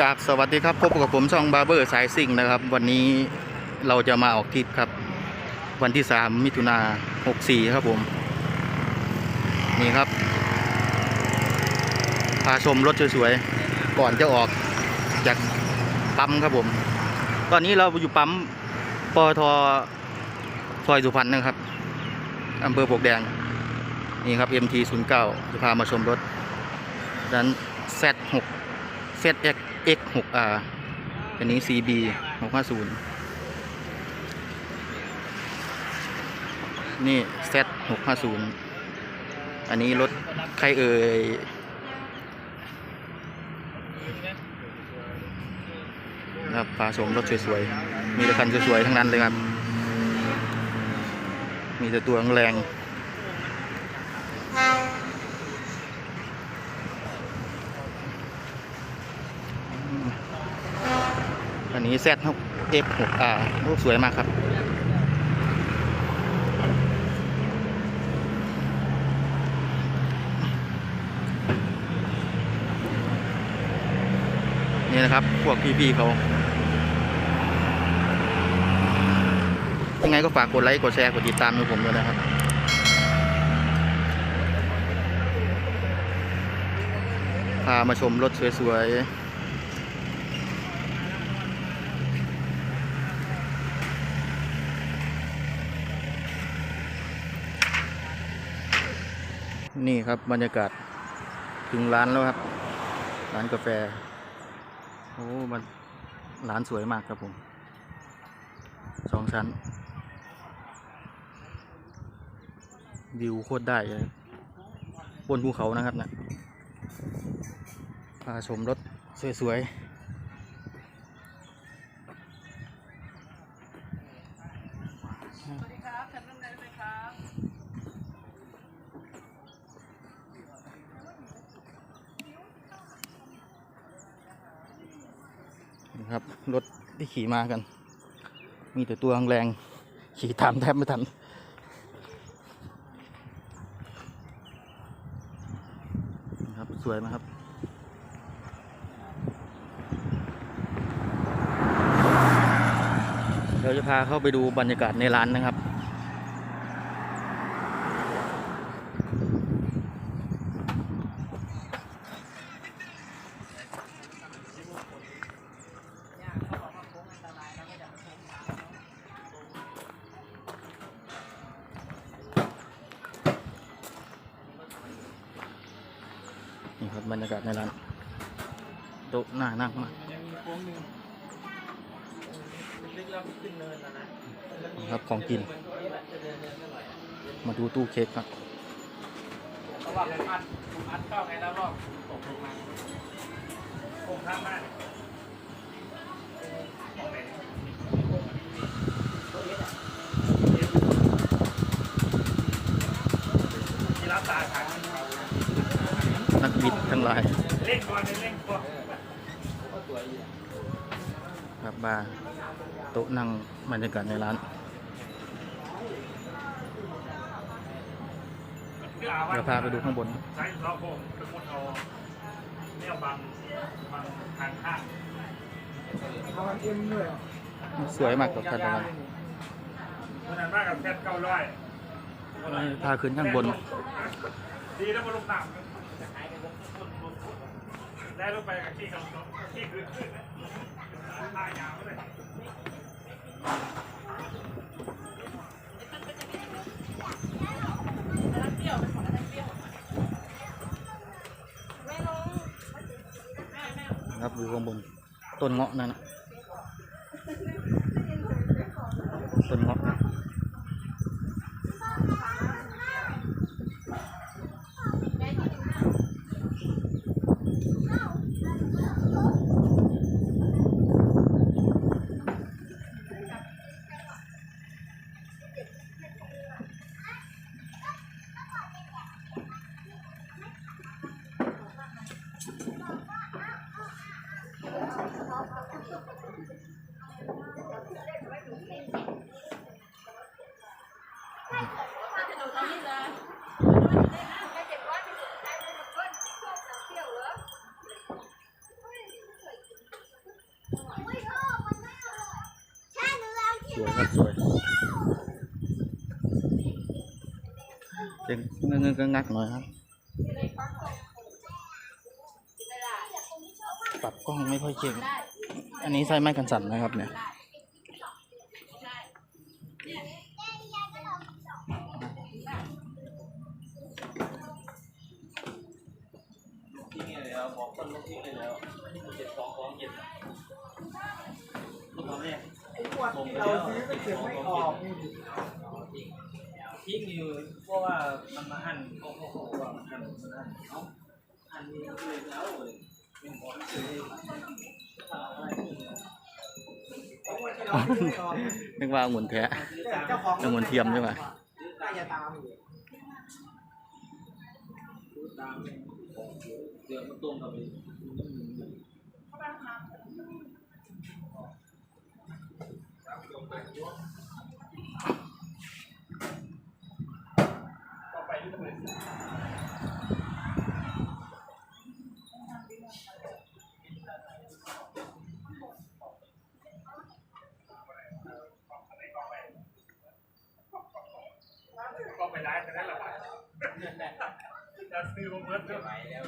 กราบสวัสดีครับพบกับผมช่องบาร์เบอร์สายซิ่งนะครับ วันนี้เราจะมาออกทริปครับ วันที่ 3 มิถุนา64 ครับผม นี่ครับ พาชมรถสวยๆ ก่อนจะออกจากปั๊มครับผม ตอนนี้เราอยู่ปั๊มปอทซอยสุพรรณนะครับอำเภอปวกแดง นี่ครับ MT 0 9 จะพามาชมรถด้าน Z6 ZX X6R อันนี้ CB 650 นี่ Z 650 อันนี้รถใครเอ่ย ครับพาชมรถสวยๆ มีแต่คันสวยๆ ทั้งนั้นเลยครับ มีแต่ตัวแรง นนี้ Z F6R โอ้สวยมากครับ นี่นะครับ พวกพี่ๆเขายังไงก็ฝากกดไลค์ กดแชร์ กดติดตามให้ผมด้วยนะครับพามาชมรถสวยๆ นี่ครับบรรยากาศถึงร้านแล้วครับ ร้านกาแฟ โอ้มันร้านสวยมากครับผมสองชั้น วิวโคตรได้เลยบนภูเขานะครับนะพาชมรถสวยๆ ครับ รถที่ขี่มากัน มีแต่ตัวแรงๆขี่ตามแทบไม่ทันนะครับสวยไหมครับเราจะพาเข้าไปดูบรรยากาศในร้านนะครับ ครับบรรยากาศในร้านโต๊ะน่านั่งมากครับของกิน มาดูตู้เค้กครับราะว่าผมอัดผมอัดเข้าไงแล้วรอบตกลงมาผมข้ามมาก นักบิดทั้งหลายเล่นก่อนเล่นก่อนครับมาโต๊ะนั่งบรรยากาศในร้านเดี๋ยวพาไปดูข้างบนใช้ล้อโค้งเป็นคนเอาเนี่ยบังบังทางข้างสวยมากกับท่านประธานเพราะนั้นมากกับแค่เก้าร้อยพาขึ้นข้างบนดีแล้วมาลงต่ำ ได้ลงไปกับที่กับที่คืนขึ้นนะตายาวเลยครับอยู่ข้างบนต้นเงาะนั่นต้นเงาะ สวยครัสวยเป็นเงินเงินก็งักหน่อยครับ ปรับกล้องไม่ค่อยเก่ง อันนี้ใช้ไม้กันสั่นนะครับเนี่ยเราซื้อก็เก็บไม่ออกทิ้งอยู่เพราะว่ามันมาหั่นโอ้โหว่ามันหั่นมันหั่นเอ้าหั่นเลยแล้วเลยไม่หมดเลย ไอ้ขวดที่เราซื้อไม่ออก นึกว่าองุ่นแท้องน้ำมันเทียมใช่ไหมน่อไป ก็ไปไลฟ์ แต่นั้นแหละจะซื้อมาเมื่อไหร่แล้ว